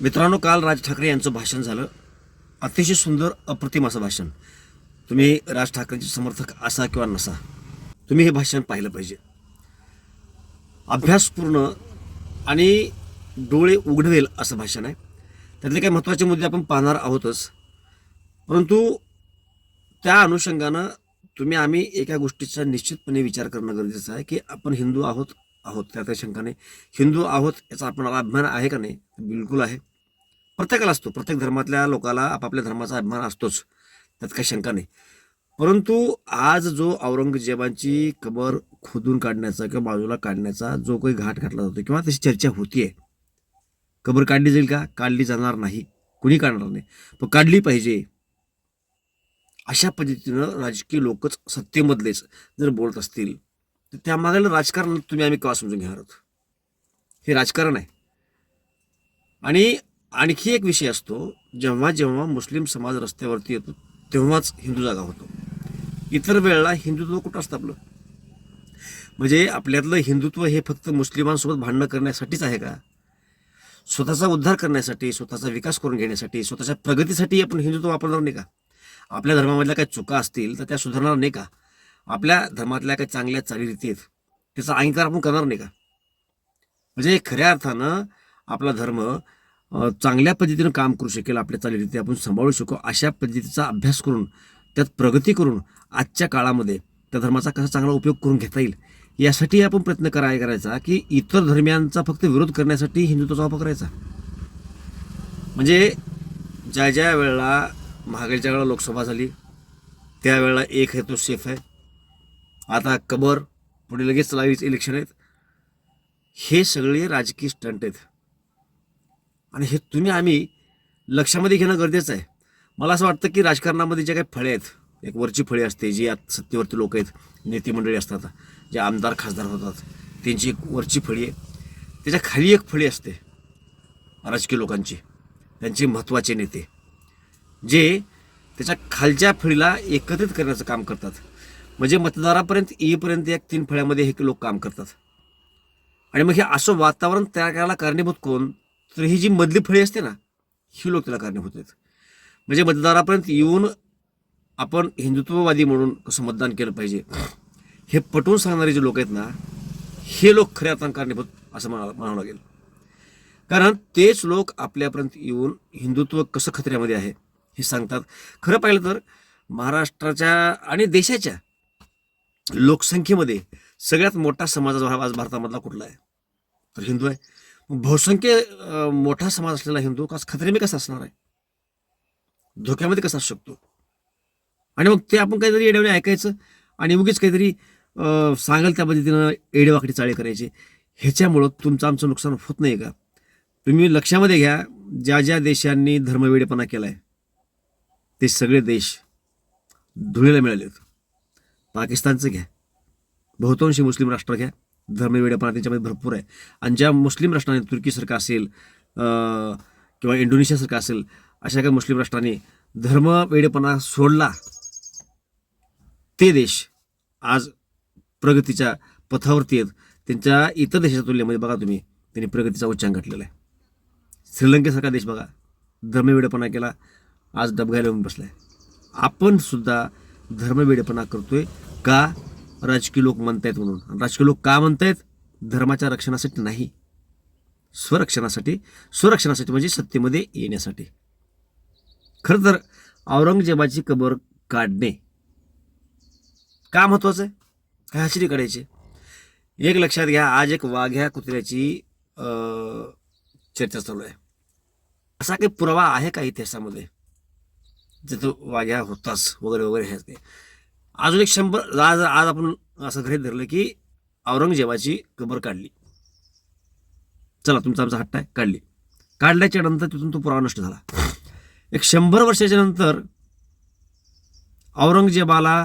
मित्रांनो काल राज ठाकरे यांचं भाषण झालं. अतिशय सुंदर अप्रतिम असं भाषण. तुम्ही राज ठाकरेंचे समर्थक असा किंवा नसा तुम्ही हे भाषण पाहिलं पाहिजे. अभ्यासपूर्ण आणि डोळे उघडवेल असं भाषण आहे. त्यातले काही महत्त्वाचे मुद्दे आपण पाहणार आहोतच. परंतु त्या अनुषंगानं तुम्ही आम्ही एका गोष्टीचा निश्चितपणे विचार करणं गरजेचं आहे की आपण हिंदू आहोत आहोत. त्यात शंका नाही. हिंदू आहोत याचा आपणाला अभिमान आहे का नाही? बिलकुल आहे. प्रत्येकाला असतो. प्रत्येक धर्मातल्या लोकाला आपापल्या धर्माचा अभिमान असतोच. त्यात काही शंका नाही. परंतु आज जो औरंगजेबांची कबर खोदून काढण्याचा किंवा बाजूला काढण्याचा जो काही घाट घातला जातो किंवा तशी चर्चा होतीये. कबर काढली जाईल का? काढली जाणार नाही. कुणी काढणार नाही? पण काढली पाहिजे. अशा पद्धतीनं राजकीय लोकच सत्तेमधलेच जर बोलत असतील तर मागायला राजकारण तुम्ही आम्ही केव्हा समजून घेणार आहोत? हे राजकारण आहे. आणि आणखी एक विषय असतो जेव्हा जेव्हा मुस्लिम समाज रस्त्यावरती येतो तेव्हाच हिंदू जागा होतो. इतर वेळेला हिंदुत्व कुठं असतं आपलं? म्हणजे आपल्यातलं हिंदुत्व हे फक्त मुस्लिमांसोबत भांडणं करण्यासाठीच आहे का? स्वतःचा उद्धार करण्यासाठी स्वतःचा विकास करून घेण्यासाठी स्वतःच्या प्रगतीसाठी आपण हिंदुत्व वापरणार नाही का? आपल्या धर्मामधल्या काही चुका असतील तर त्या सुधारणार नाही का? आपल्या धर्मातल्या काही चांगल्या चालीरीती आहेत त्याचा अंगीकार आपण करणार नाही का? म्हणजे खऱ्या अर्थानं आपला धर्म चांगल्या पद्धतीनं काम करू शकेल आपल्या चालीरीती आपण सांभाळू शकू अशा पद्धतीचा अभ्यास करून त्यात प्रगती करून आजच्या काळामध्ये त्या धर्माचा कसा चांगला उपयोग करून घेता येईल यासाठी आपण प्रयत्न कराय करायचा की इतर धर्मियांचा फक्त विरोध करण्यासाठी हिंदुत्वाचा वापर करायचा. म्हणजे ज्या ज्या वेळेला महागाईच्या वेळेला लोकसभा झाली त्यावेळेला एक आहे तो सेफ आहे. आता कबर पुढे लगेच लागलीच इलेक्शन आहेत. हे सगळे राजकीय स्टंट आहेत. आणि हे तुम्ही आम्ही लक्षामध्ये घेणं गरजेचं आहे. मला असं वाटतं की राजकारणामध्ये जे काही फळे आहेत एक वरची फळे असते जी आत सत्तेवरती लोक आहेत नेते मंडळी असतात जे आमदार खासदार होतात त्यांची एक वरची फळी आहे. त्याच्याखाली एक फळी असते राजकीय लोकांची त्यांचे महत्त्वाचे नेते जे त्याच्या खालच्या फळीला एकत्रित करण्याचं काम करतात. म्हणजे मतदारापर्यंत येईपर्यंत या तीन फळ्यामध्ये हे लोक काम करतात. आणि मग हे असं वातावरण तयार करायला कारणीभूत कोण? तर ही जी मधली फळी असते ना ही लोक त्याला कारणीभूत आहेत. म्हणजे मतदारापर्यंत येऊन आपण हिंदुत्ववादी म्हणून कसं मतदान केलं पाहिजे हे पटवून सांगणारे जे लोक आहेत ना हे लोक खऱ्या अर्थानं कारणीभूत असं म्हणा म्हणावं लागेल. कारण तेच लोक आपल्यापर्यंत येऊन हिंदुत्व कसं खतऱ्यामध्ये आहे हे सांगतात. खरं पाहिलं तर महाराष्ट्राच्या आणि देशाच्या लोकसंख्येमध्ये सगळ्यात मोठा समाज जो आज भारतामधला कुठला आहे? तर हिंदू आहे. बहुसंख्य मोठा समाज असलेला हिंदू कसा खतरेमध्ये कसा असणार आहे? धोक्यामध्ये कसा असू शकतो? आणि मग ते आपण काहीतरी येड्याने ऐकायचं आणि उगीच काहीतरी सांगाल त्या पद्धतीनं एडेवाकडी चाळे करायचे. ह्याच्यामुळं तुमचं आमचं नुकसान होत नाही का? तुम्ही लक्षामध्ये घ्या ज्या ज्या देशांनी धर्मवेडेपणा केला आहे ते सगळे देश धुळीला मिळाले आहेत पाकिस्तानचं घ्या बहुतांशी मुस्लिम राष्ट्र घ्या धर्मवेडेपणा त्यांच्यामध्ये भरपूर आहे. आणि ज्या मुस्लिम राष्ट्रांनी सरकार असेल किंवा किंवा सरकार असेल अशा काही मुस्लिम राष्ट्रांनी धर्मवेडेपणा सोडला ते देश आज प्रगतीच्या पथावरती आहेत. त्यांच्या इतर देशाच्या तुलनेमध्ये बघा तुम्ही त्यांनी प्रगतीचा उच्चांक घटलेला आहे. श्रीलंकेसारखा देश बघा धर्मवेडेपणा केला आज डबघायला येऊन बसलाय. आपण सुद्धा धर्मवेडेपणा करतोय का राजकीय लोक म्हणतायत म्हणून? राजकीय लोक का म्हणतायत? धर्माच्या रक्षणासाठी नाही. स्वरक्षणासाठी. स्वरक्षणासाठी म्हणजे सत्तेमध्ये येण्यासाठी. खरं तर औरंगजेबाची कबर काढणे का महत्वाचं? आहे काय हसरी काढायची? एक लक्षात घ्या आज एक वाघ्या कुत्र्याची अं, चर्चा चालू आहे. असा काही पुरावा आहे का इतिहासामध्ये? जिथं वाघ्या होताच वगैरे वगैरे हे ते अजून एक शंभर आज आज आपण असं गृहित धरलं की औरंगजेबाची कबर काढली. चला तुमचा आमचा हट्ट आहे काढली. काढल्याच्या नंतर तिथून तो पुरावा नष्ट झाला. एक शंभर वर्षाच्या नंतर औरंगजेबाला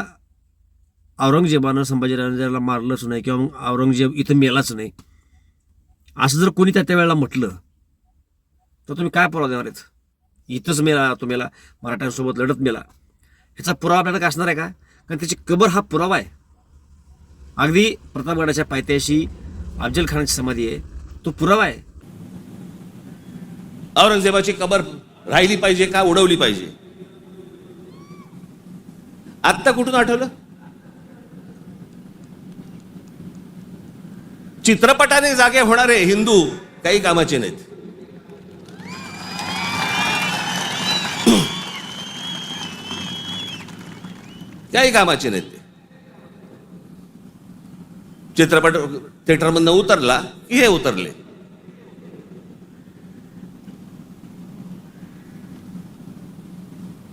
औरंगजेबानं संभाजीराजाला मारलंच नाही किंवा मग औरंगजेब इथं मेलाच नाही. असं जर कोणी त्या त्यावेळेला म्हटलं तर तुम्ही काय पुरावा देणार आहेत? इथंच मेला तो मेला. मराठ्यांसोबत लढत मेला. ह्याचा पुरावा आपल्याला काय असणार आहे का? कारण त्याची कबर हा पुरावा आहे. अगदी प्रतापगडाच्या पायथ्याशी अफजल खानाची समाधी आहे. तो पुरावा आहे. औरंगजेबाची कबर राहिली पाहिजे का उडवली पाहिजे? आत्ता कुठून आठवलं? चित्रपटाने जागे होणारे हिंदू काही कामाचे नाहीत. काही कामाचे नाहीत ते. चित्रपट थिएटरमधनं उतरला की हे उतरले.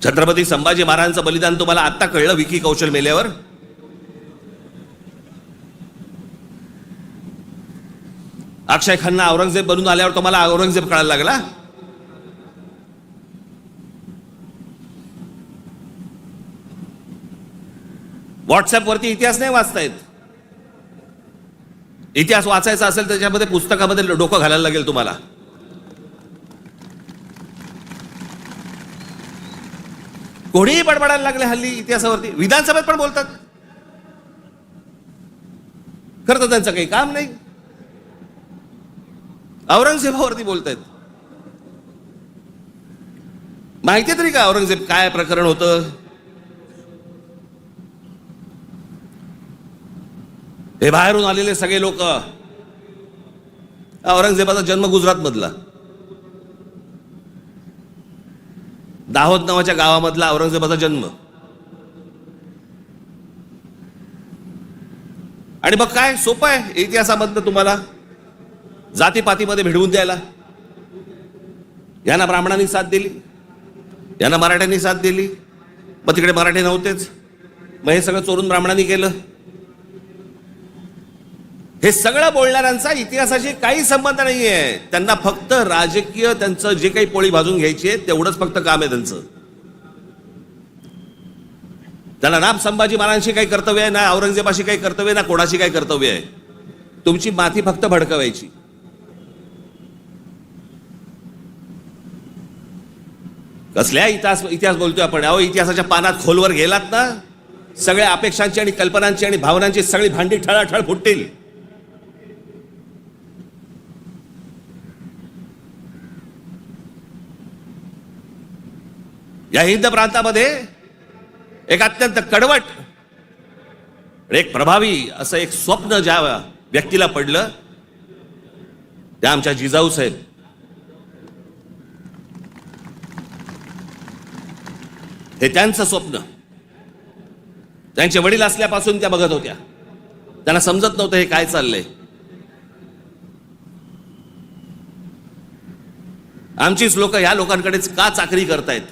छत्रपती संभाजी महाराजांचं बलिदान तुम्हाला आत्ता कळलं विकी कौशल मेल्यावर? अक्षय खन्ना औरंगजेब बनून आल्यावर तुम्हाला औरंगजेब कळायला लागला? व्हॉट्सअप वरती इतिहास नाही वाचतायत इतिहास वाचायचा असेल त्याच्यामध्ये पुस्तकामध्ये डोकं घालायला लागेल तुम्हाला. कोणीही बडबडायला लागले हल्ली इतिहासावरती. विधानसभेत पण बोलतात. खरं तर त्यांचं काही काम नाही. औरंगजेबावरती बोलतायत. माहिती तरी का औरंगजेब काय प्रकरण होतं? हे बाहेरून आलेले सगळे लोक. औरंगजेबाचा जन्म गुजरात मधला. दाहोद नावाच्या गावामधला औरंगजेबाचा जन्म. आणि मग काय? सोपं आहे. इतिहासामधनं तुम्हाला जातीपातीमध्ये भिडवून द्यायला. यांना ब्राह्मणांनी साथ दिली. यांना मराठ्यांनी साथ दिली. मग तिकडे मराठी नव्हतेच. मग हे सगळं चोरून ब्राह्मणांनी केलं. हे सगळं बोलणाऱ्यांचा इतिहासाशी काही संबंध नाही आहे त्यांना फक्त राजकीय त्यांचं जे काही पोळी भाजून घ्यायची आहे तेवढंच फक्त काम आहे त्यांचं. त्याला राम संभाजी महाराजांशी काही कर्तव्य आहे ना औरंगजेबाशी काही कर्तव्य ना कोणाशी काही कर्तव्य आहे. तुमची माती फक्त भडकवायची. कसल्या इतिहास इतिहास बोलतोय आपण? अहो इतिहासाच्या पानात खोलवर गेलात ना सगळ्या अपेक्षांची आणि कल्पनांची आणि भावनांची सगळी भांडी ठळाठळ फुटतील. या हिंद प्रांतामध्ये एक अत्यंत कडवट एक प्रभावी असं एक स्वप्न ज्या व्यक्तीला पडलं त्या आमच्या जिजाऊ साहेब. हे त्यांचं स्वप्न. त्यांचे वडील असल्यापासून त्या बघत होत्या. त्यांना समजत नव्हतं हे काय चाललंय. आमचीच लोक या लोकांकडेच का चाकरी करतायत?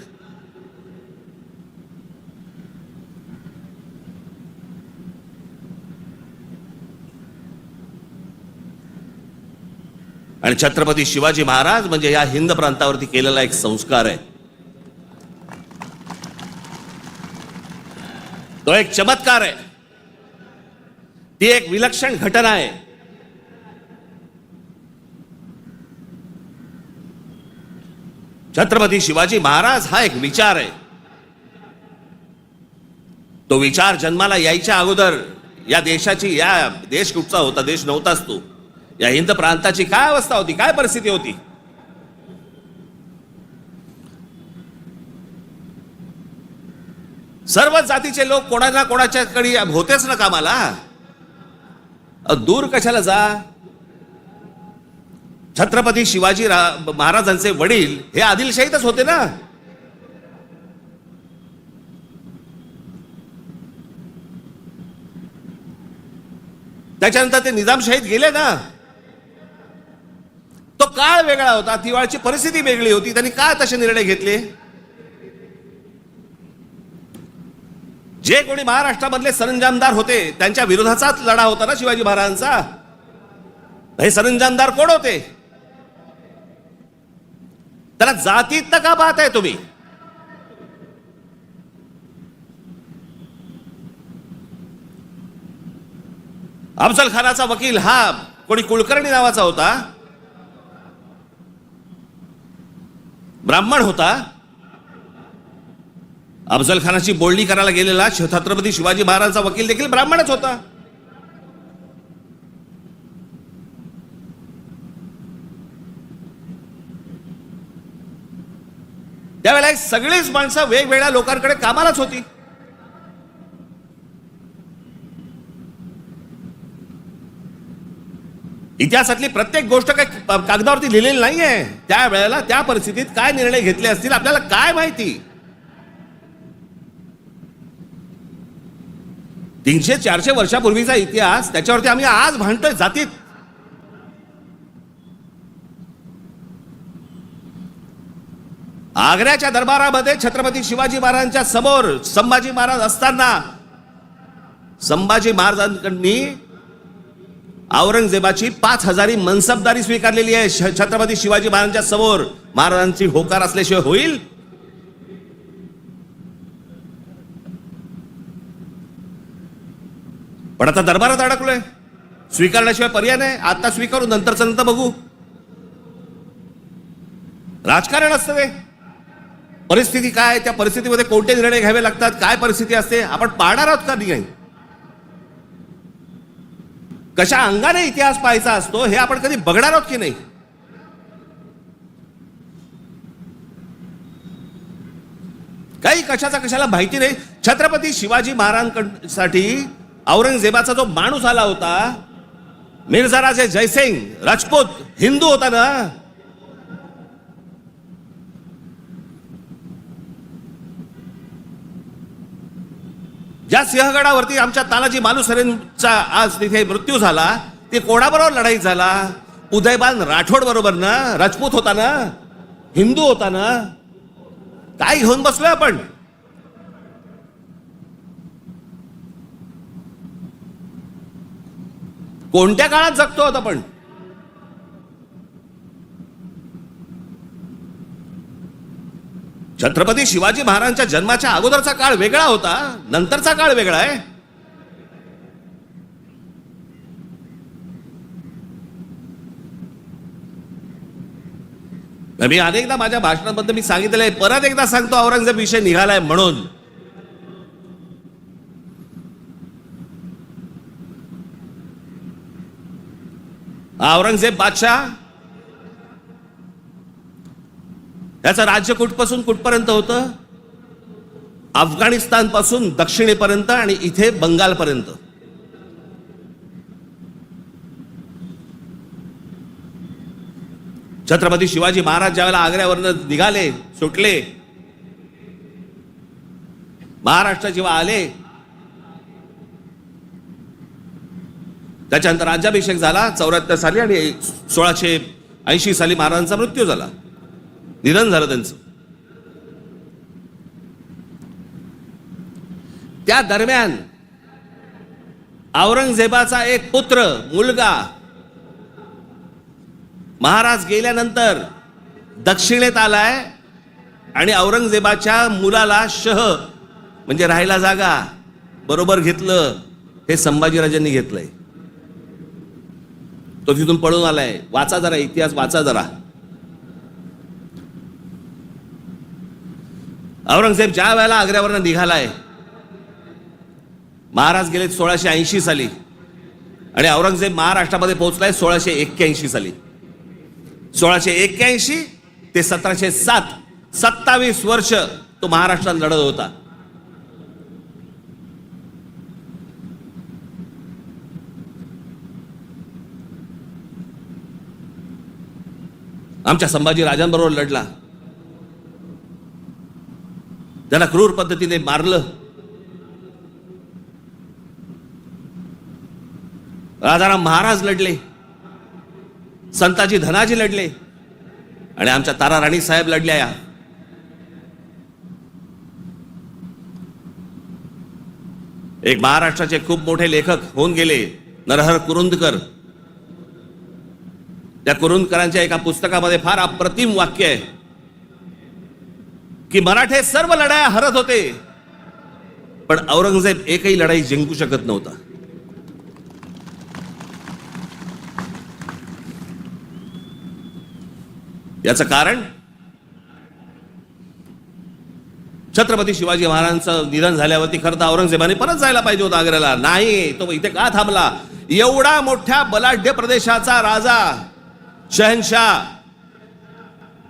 आणि छत्रपती शिवाजी महाराज म्हणजे या हिंद प्रांतावरती केलेला एक संस्कार आहे. तो एक चमत्कार आहे. ती एक विलक्षण घटना आहे. छत्रपती शिवाजी महाराज हा एक विचार आहे. तो विचार जन्माला यायच्या अगोदर या देशाची या देश कुठचा होता देश नव्हताच तो. या हिंद प्रांताची काय अवस्था होती? काय परिस्थिती होती? सर्व जातीचे लोक कोणाला कोणाच्याकडे होतेच ना कामाला? दूर कशाला जा? छत्रपती शिवाजी महाराजांचे वडील हे आदिलशाहीतच होते ना? त्याच्यानंतर ते निजामशाहीत गेले ना? काळ वेगळा होता दिवाळीची परिस्थिती वेगळी होती. त्यांनी काय तसे निर्णय घेतले? जे कोणी महाराष्ट्रामधले सरंजामदार होते त्यांच्या विरोधाचाच लढा होता ना शिवाजी महाराजांचा? हे सरंजामदार कोण होते? त्याला जातीत का पाहताय तुम्ही? अफजल खानाचा वकील हा कोणी कुलकर्णी नावाचा होता? ब्राह्मण होता. अफजल खानाची बोलणी करायला गेलेला छत्रपती शिवाजी महाराजांचा वकील देखील ब्राह्मणच होता. त्यावेळेला सगळीच माणसं वेगवेगळ्या लोकांकडे कामालाच होती. इतिहासातली प्रत्येक गोष्ट काही कागदावरती लिहिलेली नाहीये. त्या वेळेला त्या परिस्थितीत काय निर्णय घेतले असतील आपल्याला काय माहिती? तीनशे चारशे वर्षापूर्वीचा इतिहास त्याच्यावरती आम्ही आज भांडतोय जातीत. आग्र्याच्या दरबारामध्ये छत्रपती शिवाजी महाराजांच्या समोर संभाजी महाराज असताना संभाजी महाराजांकडनी औरंगजेबाची पाच हजारी मनसबदारी स्वीकारलेली आहे. श- छत्रपती शिवाजी महाराजांच्या समोर. महाराजांची होकार असल्याशिवाय होईल? पण आता दरबारात अडकलोय. स्वीकारल्याशिवाय पर्याय नाही. आता स्वीकारू नंतरच नंतर बघू. राजकारण असतं ते परिस्थिती काय? त्या परिस्थितीमध्ये कोणते निर्णय घ्यावे लागतात? काय परिस्थिती असते? आपण पाहणार आहोत का नाही? कशा अंगाने इतिहास पाहायचा असतो हे आपण कधी बघणार आहोत की नाही? काही कशाचा कशाला माहिती नाही. छत्रपती शिवाजी महाराजांसाठी औरंगजेबाचा जो माणूस आला होता मिर्झा राजे जयसिंग राजपूत हिंदू होता ना? ज्या सिंहगडावरती आमच्या तानाजी मालुसरेंचा आज तिथे मृत्यू झाला ते कोणाबरोबर लढाई झाला? उदयबान राठोड बरोबर ना? राजपूत होता ना? हिंदू होता ना? काय घेऊन बसलो आपण? कोणत्या काळात जगतो आहोत आपण? छत्रपती शिवाजी महाराजांच्या जन्माच्या अगोदरचा काळ वेगळा होता. नंतरचा काळ वेगळा आहे. मी अनेकदा माझ्या भाषणाबद्दल मी सांगितलेलं आहे. परत एकदा सांगतो औरंगजेब विषय निघालाय म्हणून. औरंगजेब बादशाह याचं राज्य कुठपासून कुठपर्यंत होतं? अफगाणिस्तानपासून दक्षिणेपर्यंत आणि इथे बंगालपर्यंत. छत्रपती शिवाजी महाराज ज्यावेळेला आग्र्यावरनं निघाले सुटले महाराष्ट्र जेव्हा आले त्याच्यानंतर राज्याभिषेक झाला चौऱ्याहत्तर साली आणि सोळाशे ऐंशी साली महाराजांचा मृत्यू झाला. निधन झालं त्यांचं. त्या दरम्यान औरंगजेबाचा एक पुत्र मुलगा महाराज गेल्यानंतर दक्षिणेत आलाय आणि औरंगजेबाच्या मुलाला शह म्हणजे राहायला जागा बरोबर घेतलं हे संभाजीराजांनी घेतलंय. तो तिथून पळून आलाय. वाचा जरा इतिहास वाचा जरा. औरंगजेब ज्या वेळेला आग्र्यावरनं निघालाय महाराज गेले सोळाशे ऐंशी साली. आणि औरंगजेब महाराष्ट्रामध्ये पोहोचलाय सोळाशे एक्क्याऐंशी साली. सोळाशे एक्क्याऐंशी ते सतराशे सात सत्तावीस वर्ष तो महाराष्ट्रात लढत होता. आमच्या संभाजी राजांबरोबर लढला. त्याला क्रूर पद्धतीने मारलं. राजाराम महाराज लढले. संताजी धनाजी लढले. आणि आमच्या तारा राणी साहेब लढल्या या. एक महाराष्ट्राचे खूप मोठे लेखक होऊन गेले नरहर कुरुंदकर. त्या कुरुंदकरांच्या एका पुस्तकामध्ये फार अप्रतिम वाक्य आहे. की मराठे सर्व लढाया हरत होते. पण औरंगजेब एकही लढाई जिंकू शकत नव्हता. याचं कारण? छत्रपती शिवाजी महाराजांचं निधन झाल्यावरती खरं तर औरंगजेबाने परत जायला पाहिजे होता आग्र्याला. नाही तो इथे का थांबला? एवढा मोठ्या बलाढ्य प्रदेशाचा राजा शहनशाह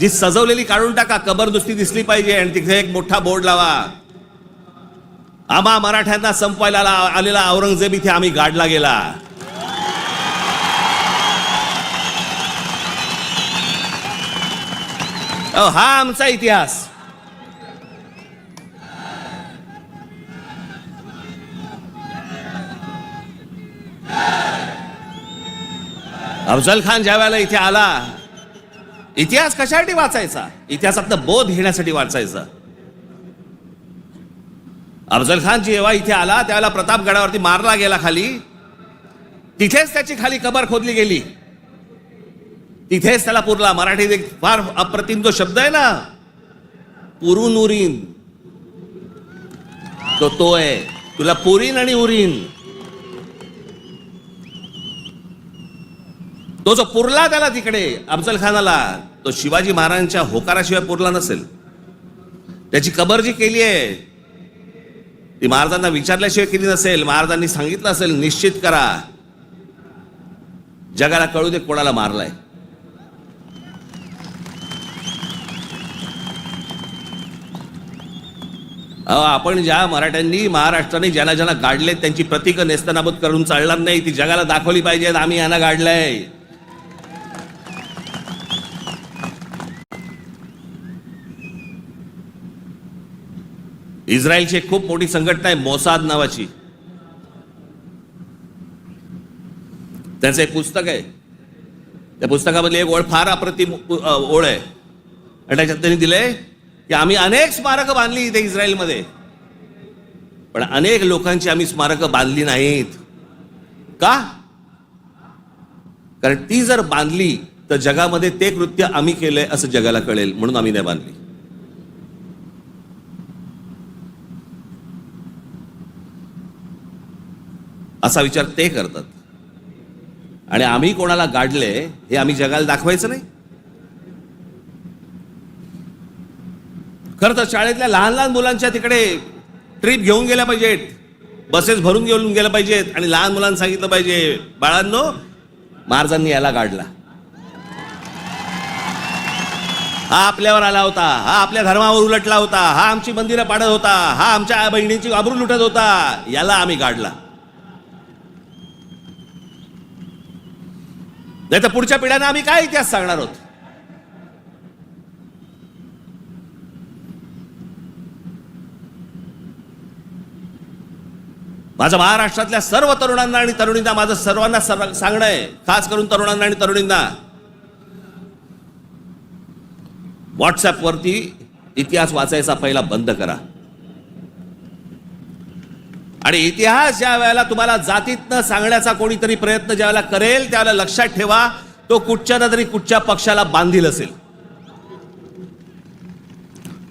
जी सजवलेली काढून टाका कबर नुसती दिसली पाहिजे आणि तिथे एक मोठा बोर्ड लावा. आम्हा मराठ्यांना संपवायला आलेला औरंगजेब इथे आम्ही गाडला गेला. अहो, हा आमचा इतिहास. अफजल खान ज्या वेळेला इथे आला इतिहास कशासाठी वाचायचा? इतिहासातनं बोध घेण्यासाठी वाचायचा. अफजल खान जेव्हा इथे आला त्यावेळेला प्रतापगडावरती मारला गेला खाली. तिथेच त्याची खाली कबर खोदली गेली. तिथेच त्याला पुरला. मराठीत एक फार अप्रतिम जो शब्द आहे ना पुरून उरीन. तो तो आहे. तुला पुरीन आणि उरीन. तो जो पुरला त्याला तिकडे अफजल खानाला तो शिवाजी महाराजांच्या होकाराशिवाय पुरला नसेल. त्याची कबर जी केली आहे ती महाराजांना विचारल्याशिवाय केली नसेल महाराजांनी सांगितलं असेल निश्चित करा. जगाला कळू दे कोणाला मारलाय. अहो, आपण ज्या मराठ्यांनी महाराष्ट्राने ज्यांना ज्यांना गाडले त्यांची प्रतीक नेस्तनाबूत करून चालणार नाही ती जगाला दाखवली पाहिजे आम्ही यांना गाडलंय. इस्रायलची एक खूप मोठी संघटना आहे मोसाद नावाची. त्यांचं एक पुस्तक आहे. त्या पुस्तकामधली एक ओळ फार अप्रतिम ओळ आहे. आणि त्याच्यात त्यांनी दिलंय की आम्ही अनेक स्मारकं बांधली इथे इस्रायलमध्ये. पण अनेक लोकांची आम्ही स्मारकं बांधली नाहीत. का? कारण ती जर बांधली तर जगामध्ये ते कृत्य आम्ही केलंय असं जगाला कळेल म्हणून आम्ही नाही बांधली. असा विचार ते करतात. आणि आम्ही कोणाला गाडले हे आम्ही जगाला दाखवायचं नाही. खरं तर शाळेतल्या लहान लहान मुलांच्या तिकडे ट्रिप घेऊन गेल्या पाहिजेत. बसेस भरून घेऊन गेल्या पाहिजेत. आणि लहान मुलांना सांगितलं पाहिजे बाळांनो महाराजांनी याला गाडला. हा आपल्यावर आला होता. हा आपल्या धर्मावर उलटला होता. हा आमची मंदिरं पाडत होता. हा आमच्या बहिणींची आबरू लुटत होता. याला आम्ही गाडला. नाही तर पुढच्या पिढ्यांना आम्ही काय इतिहास सांगणार आहोत? माझं महाराष्ट्रातल्या सर्व तरुणांना आणि तरुणींना माझं सर्वांना सर्व सांगणं आहे खास करून तरुणांना आणि तरुणींना. व्हॉट्सअपवरती इतिहास वाचायचा पहिला बंद करा. आणि इतिहास ज्या वेळेला तुम्हाला जातीतनं सांगण्याचा कोणीतरी प्रयत्न ज्या वेळेला करेल त्यावेळेला लक्षात ठेवा तो कुठच्या ना तरी कुठच्या पक्षाला बांधील असेल.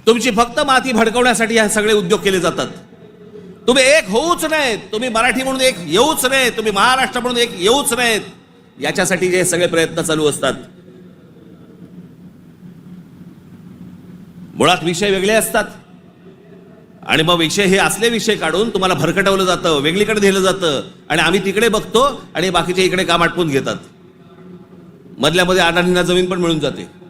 तुमची फक्त माती भडकवण्यासाठी हे सगळे उद्योग केले जातात. तुम्ही एक होऊच नाहीत तुम्ही मराठी म्हणून एक येऊच नाहीत तुम्ही महाराष्ट्र म्हणून एक येऊच नाहीत याच्यासाठी जे सगळे प्रयत्न चालू असतात. मुळात विषय वेगळे असतात. आणि मग विषय हे असले विषय काढून तुम्हाला भरकटवलं जातं वेगळीकडे दिलं जातं. आणि आम्ही तिकडे बघतो आणि बाकीचे इकडे काम आटपून घेतात. मधल्यामध्ये अडाणींना जमीन पण मिळून जाते.